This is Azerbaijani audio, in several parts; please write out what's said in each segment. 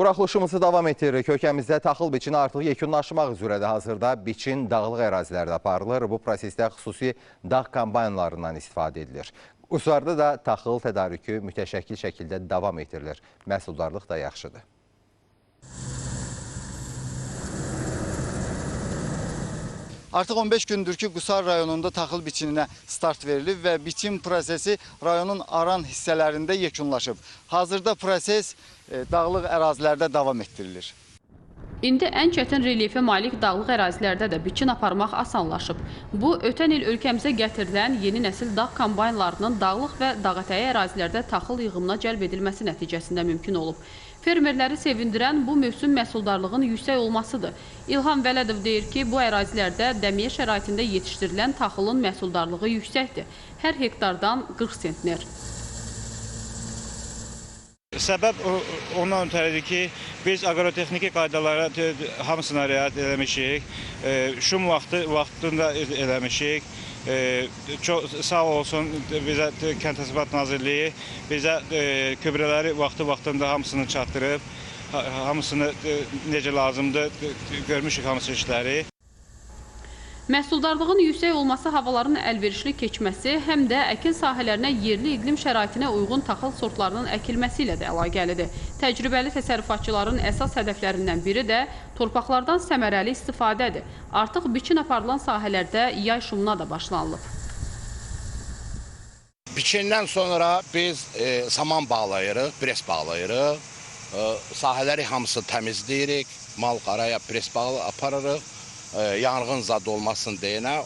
Buraxılışımızı davam etdiririk. Ölkəmizdə taxıl biçini artıq yekunlaşmaq üzrədir. Hazırda biçin dağlıq ərazilərdə aparılır. Bu prosesdə xüsusi dağ kombaynlarından istifadə edilir. Usarda da taxıl tədarükü mütəşəkkil şəkildə davam etdirilir. Məhsuldarlıq da yaxşıdır. Artıq 15 gündür ki, Qusar rayonunda taxıl biçininə start verilib və biçim prosesi rayonun aran hissələrində yekunlaşıb. Hazırda proses e, dağlıq ərazilərdə davam etdirilir. İndi ən çətin relyefə malik dağlıq ərazilərdə də biçin aparmaq asanlaşıb. Bu, ötən il ölkəmizə gətirilən yeni nəsil dağ kombaynlarının dağlıq və dağətəyi ərazilərdə taxıl yığımına cəlb edilməsi nəticəsində mümkün olub. Fermerləri sevindirən bu mövsüm məhsuldarlığın yüksək olmasıdır. İlham Vələdov deyir ki, bu ərazilərdə dəmiyə şəraitində yetişdirilən taxılın məhsuldarlığı yüksəkdir. Hər hektardan 40 sentner. Səbəb ondan ötəridir ki, biz aqrotexniki qaydalara hamısına riayət eləmişik. E, Şum vaxtı vaxtında e- eləmişik. E, Çox sağ olsun bizə Kənd Təsərrüfat Nazirliyi bizə köbrələri vaxtı-vaxtında hamısını çatdırıb, ha- hamısını necə lazımdır görmüşük hamısı işləri. Məhsuldarlığın yüksək olması havaların əlverişli keçməsi, həm də əkin sahələrinə yerli iqlim şəraitinə uyğun taxıl sortlarının əkilməsi ilə də əlaqəlidir. Təcrübəli təsərrüfatçıların əsas hədəflərindən biri də torpaqlardan səmərəli istifadədir. Artıq biçin aparılan sahələrdə yay şumuna da başlanılıb. Biçindən sonra biz e, saman bağlayırıq, pres bağlayırıq. E, sahələri hamısı təmizləyirik. Mal qaraya pres bağlı aparırıq. Yanğın zad olmasın deyənə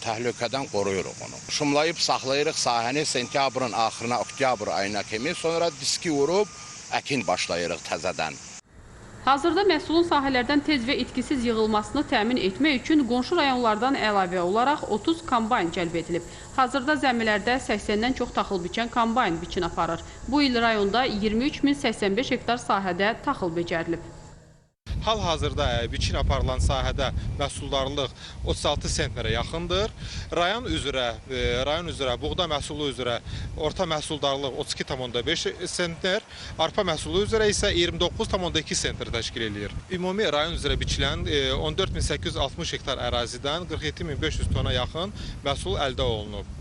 təhlükədən qoruyuruq onu. Şumlayıb saxlayırıq sahəni sentyabrın axırına, oktyabr ayına kimi, sonra diski vurub əkin başlayırıq təzədən. Hazırda məhsulun sahələrdən tez və itkisiz yığılmasını təmin etmək üçün qonşu rayonlardan əlavə olaraq 30 kombayn cəlb edilib. Hazırda zəmilərdə 80-dən çox taxıl biçən kombayn biçin aparır. Bu il rayonda 23085 hektar sahədə taxıl becərilib. Hal-hazırda e, biçin aparılan sahədə məhsuldarlıq 36 sentnerə yaxındır. Rayon üzrə, e, rayon üzrə buğda məhsulu üzrə orta məhsuldarlıq 32,5 sentner, arpa məhsulu üzrə isə 29,2 sentner təşkil eləyir. Ümumi rayon üzrə biçilən e, 14860 hektar ərazidən 47500 tona yaxın məhsul əldə olunub.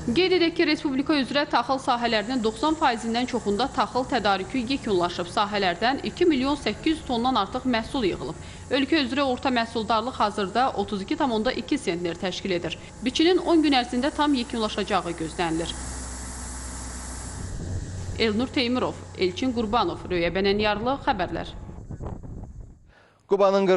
Qeyd edək ki, Respublika üzrə taxıl sahələrinin 90%-dən çoxunda taxıl tədarükü yekunlaşıb. Sahələrdən 2 milyon 800 tondan artıq məhsul yığılıb. Ölkə üzrə orta məhsuldarlıq hazırda 32,2 sentner təşkil edir. Biçinin 10 gün ərzində tam yekunlaşacağı gözlənilir. Elnur Teymurov, Elçin Qurbanov, Röyə Bənənyarlı xəbərlər. Qubanın